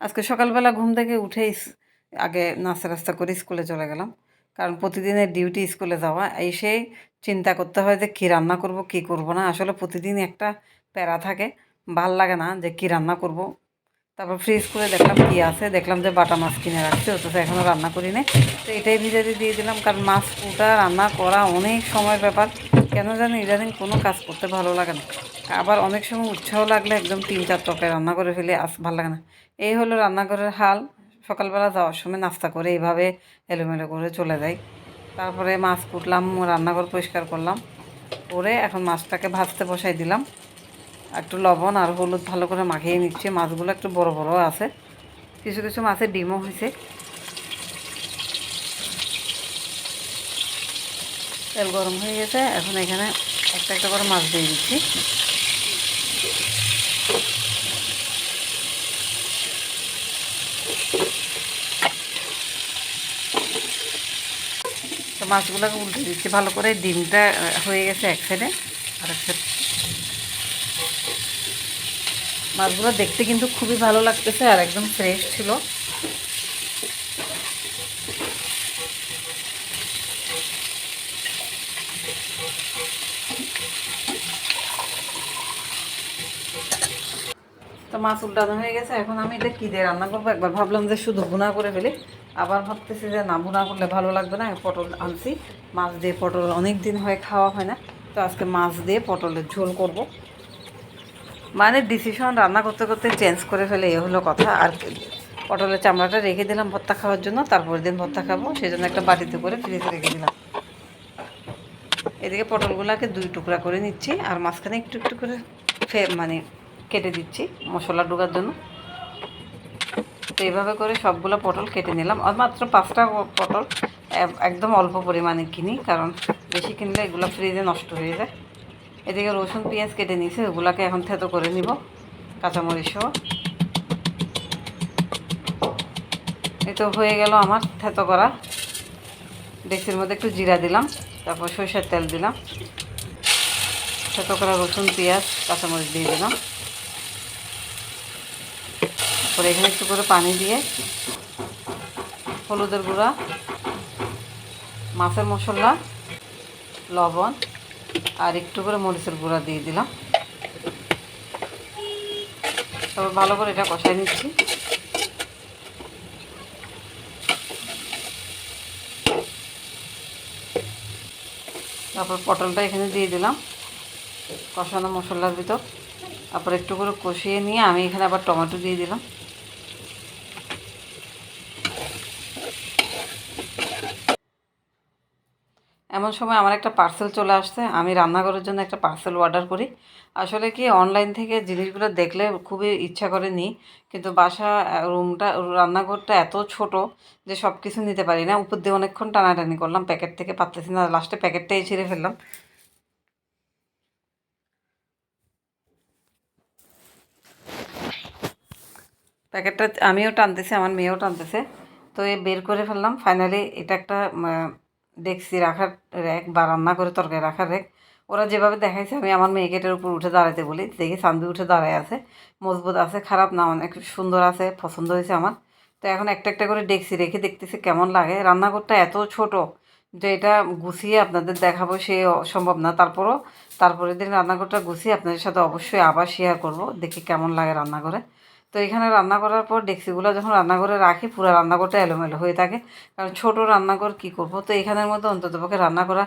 আজকে সকালবেলা ঘুম থেকে উঠেই আগে নাস্তা রাস্তা করে স্কুলে চলে গেলাম। কারণ প্রতিদিনের ডিউটি স্কুলে যাওয়া, এসে চিন্তা করতে হয় যে কী রান্না করব, কী করব না। আসলে প্রতিদিন একটা প্যারা থাকে, ভালো লাগে না যে কী রান্না করব। তারপর ফ্রিজ করে দেখলাম কী আছে, দেখলাম যে বাটা মাছ কিনে রাখছে, অথচ এখনও রান্না করি নাই। তো এটাই ভিজাতে দিয়ে দিলাম, কারণ মাছ কুটা রান্না করা অনেক সময় ব্যাপার। কেন জানি ইদানিং কোনো কাজ করতে ভালো লাগে না। আবার অনেক সময় উৎসাহ লাগলে একদম তিন চার তরকারি রান্না করে ফেলে, আস ভালো লাগে না। এই হলো রান্নাঘরের হাল। সকালবেলা যাওয়ার সময় নাস্তা করে এইভাবে এলোমেলো করে চলে যাই। তারপরে মাছ কুটলাম, রান্নাঘর পরিষ্কার করলাম। করে এখন মাছটাকে ভাজতে বসাই দিলাম। একটু লবণ আর হলুদ ভালো করে মাখিয়ে নিচ্ছি। মাছগুলো একটু বড় বড় আছে। কিছু কিছু মাছের ডিমও হয়েছে। তেল গরম হয়ে গেছে। এখন এখানে একটা একটা করে মাছ দিয়ে দিচ্ছি। তো মাছগুলোকে উল্টে দিচ্ছি। ভালো করে ডিমটা হয়ে গেছে এক সাইডে আর এক সাইড মাছগুলো দেখতে কিন্তু খুবই ভালো লাগতেছে আর একদম ফ্রেশ ছিল। তো মাছ উল্টানো হয়ে গেছে, এখন আমি এটা কী দিয়ে রান্না করব? একবার ভাবলাম যে শুধু ভুনা করে ফেলি। আবার ভাবতেছি যে না, ভুনা করলে ভালো লাগবে না, পটল আনছি। মাছ দিয়ে পটল অনেক দিন হয়ে, খাওয়া হয় না। তো আজকে মাছ দিয়ে পটলের ঝোল করব। মানে ডিসিশন রান্না করতে করতে চেঞ্জ করে ফেলে, এ হলো কথা। আর পটলের চামড়াটা রেখে দিলাম ভর্তা খাওয়ার জন্য, তারপরের দিন ভর্তা খাব। সেই জন্য একটা বাটিতে করে ফ্রিজে রেখে দিলাম। এদিকে পটলগুলোকে দুই টুকরা করে নিচ্ছি, আর মাঝখানে একটু একটু করে ফে মানে কেটে দিচ্ছি মশলা ঢোকার জন্য। তো এইভাবে করে সবগুলো পটল কেটে নিলাম। আর মাত্র পাঁচটা পটল একদম অল্প পরিমাণে কিনি, কারণ বেশি কিনলে এগুলো ফ্রিজে নষ্ট হয়ে যায়। এদিকে রসুন, পেঁয়াজ কেটে নিয়েছি, ওগুলাকে এখন থেতো করে নিব কাঁচামরিচ সহ তো হয়ে গেল আমার থেতো করা। ডেক্সির মধ্যে একটু জিরা দিলাম, তারপর সরষের তেল দিলাম। থেতো করা রসুন, পেঁয়াজ, কাঁচামরিচ দিয়ে দিলাম। তারপরে এখানে একটু করে পানি দিয়ে হলুদের গুঁড়া, মাছের মশলা, লবণ আর একটু করে মরিচের গুঁড়া দিয়ে দিলাম। তারপর ভালো করে এটা কষাই নিচ্ছি। তারপর পটলটা এখানে দিয়ে দিলাম, কষানো মশলার ভিতর। তারপর একটু করে কষিয়ে নিয়ে আমি এখানে আবার টমেটো দিয়ে দিলাম। এমন সময় আমার একটা পার্সেল চলে আসছে, আমি রান্নাঘরের জন্য একটা পার্সেল অর্ডার করি। আসলে কি অনলাইন থেকে জিনিসগুলো দেখলে খুবই ইচ্ছা করে নিই, কিন্তু বাসা রুমটা রান্নাঘরটা এত ছোট যে সব কিছু নিতে পারি না। উপর দিয়ে অনেকক্ষণ টানাটানি করলাম প্যাকেট থেকে পারতেছি না লাস্টে প্যাকেটটাই ছিঁড়ে ফেললাম। প্যাকেটটা আমিও টানতেছি, আমার মেয়েও টানতেছে। তো এ বের করে ফেললাম ফাইনালি এটা একটা ডেক্সি রাখার র্যাক বা রান্না করে তরকারি রাখার র্যাক ওরা যেভাবে দেখাইছে, আমি আমার মেয়েকে এটার উপর উঠে দাঁড়াতে বলি। দেখি সান্দি উঠে দাঁড়ায় আছে, মজবুত আছে, খারাপ না, অনেক সুন্দর আছে, পছন্দ হয়েছে আমার। তো এখন একটা একটা করে ডেক্সি রেখে দেখতেছি কেমন লাগে। রান্নাঘরটা এত ছোট যে এটা গুছিয়ে আপনাদের দেখাবো, সে সম্ভব না। তারপরও, তারপরের দিন রান্নাঘরটা গুছিয়ে আপনাদের সাথে অবশ্যই আবার শেয়ার করব, দেখি কেমন লাগে রান্নাঘরে। তো এখানে রান্না করার পর ডেক্সিগুলো যখন রান্নাঘরে রাখি, পুরো রান্নাঘরটা এলোমেলো হয়ে থাকে। কারণ ছোট রান্নাঘর কী করব? তো এখানের মধ্যে অন্ততপক্ষে রান্না করা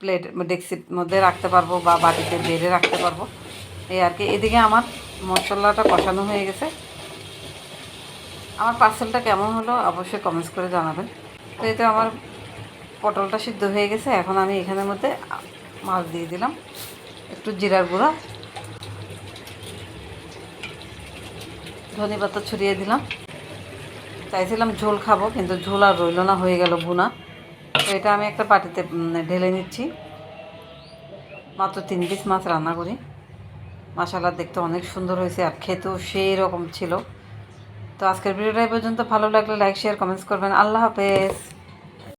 প্লেট ডেক্সির মধ্যে রাখতে পারব বা বাটিতে বেড়ে রাখতে পারব। এই আর কি। এদিকে আমার মশলাটা কষানো হয়ে গেছে। আমার পার্সেলটা কেমন হলো অবশ্যই কমেন্টস করে জানাবেন। তো এতে আমার পটলটা সিদ্ধ হয়ে গেছে। এখন আমি এখানের মধ্যে মাছ দিয়ে দিলাম। একটু জিরার গুঁড়া। ধনে পাতা ছড়িয়ে দিলাম। চাইছিলাম ঝোল খাব, কিন্তু ঝোল আর রইল না, হয়ে গেল বুনা তো এটা আমি একটা পাটিতে ঢেলে নিচ্ছি। মাত্র তিন পিস মাছ রান্না করি। মশালা দেখতে অনেক সুন্দর হয়েছে আর খেতেও সেই রকম ছিল। তো আজকের ভিডিওটা এই পর্যন্ত। ভালো লাগলে লাইক শেয়ার কমেন্টস করবেন। আল্লাহ হাফেজ।